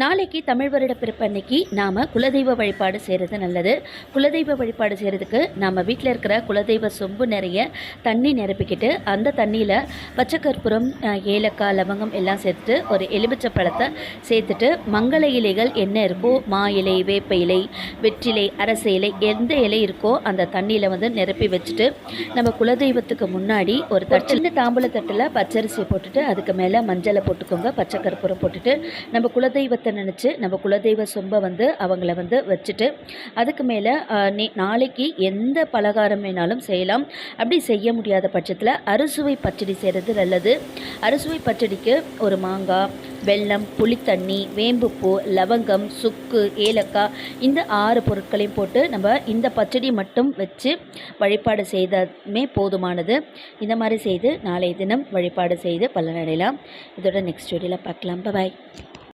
நாளைக்கு தமிழ் வருட பிறப்பு அன்னைக்கு நாம் குலதெய்வ வழிபாடு செய்கிறது நல்லது. குலதெய்வ வழிபாடு செய்கிறதுக்கு நம்ம வீட்டில் இருக்கிற குலதெய்வ சொம்பு நிறைய தண்ணி நிரப்பிக்கிட்டு அந்த தண்ணியில் பச்சைக்கற்பூரம் ஏலக்காய் லவங்கம் எல்லாம் சேர்த்துட்டு ஒரு எலுமிச்சை பழத்தை சேர்த்துட்டு மங்கள இலைகள் என்ன இருக்கோ மா இலை வேப்ப இலை வெற்றிலை அரச இலை எந்த இலை இருக்கோ அந்த தண்ணியில் வந்து நிரப்பி வச்சுட்டு நம்ம குலதெய்வத்துக்கு முன்னாடி ஒரு தட்டு சின்ன தாம்பூல தட்டில் பச்சரிசி போட்டுட்டு அதுக்கு மேலே மஞ்சளை போட்டுக்கோங்க பச்சை கற்பூரம் போட்டுட்டு நம்ம குலதெய்வத்தை நினச்சி நம்ம குலதெய்வ சொம்பை வந்து அவங்கள வந்து வச்சுட்டு அதுக்கு மேலே நீ நாளைக்கு எந்த பலகாரம் வேணாலும் செய்யலாம். அப்படி செய்ய முடியாத பட்சத்தில் அறுசுவை பச்சடி செய்கிறது நல்லது. அறுசுவை பச்சடிக்கு ஒரு மாங்காய் வெல்லம் புளித்தண்ணி வேம்புப்பூ லவங்கம் சுக்கு ஏலக்காய் இந்த ஆறு பொருட்களையும் போட்டு நம்ம இந்த பச்சடி மட்டும் வச்சு வழிபாடு செய்தமே போதுமானது. இந்த மாதிரி செய்து நாளைய தினம் வழிபாடு செய்து பலனடையலாம். இதோட நெக்ஸ்ட் வீடியோவில் பார்க்கலாம். பாய்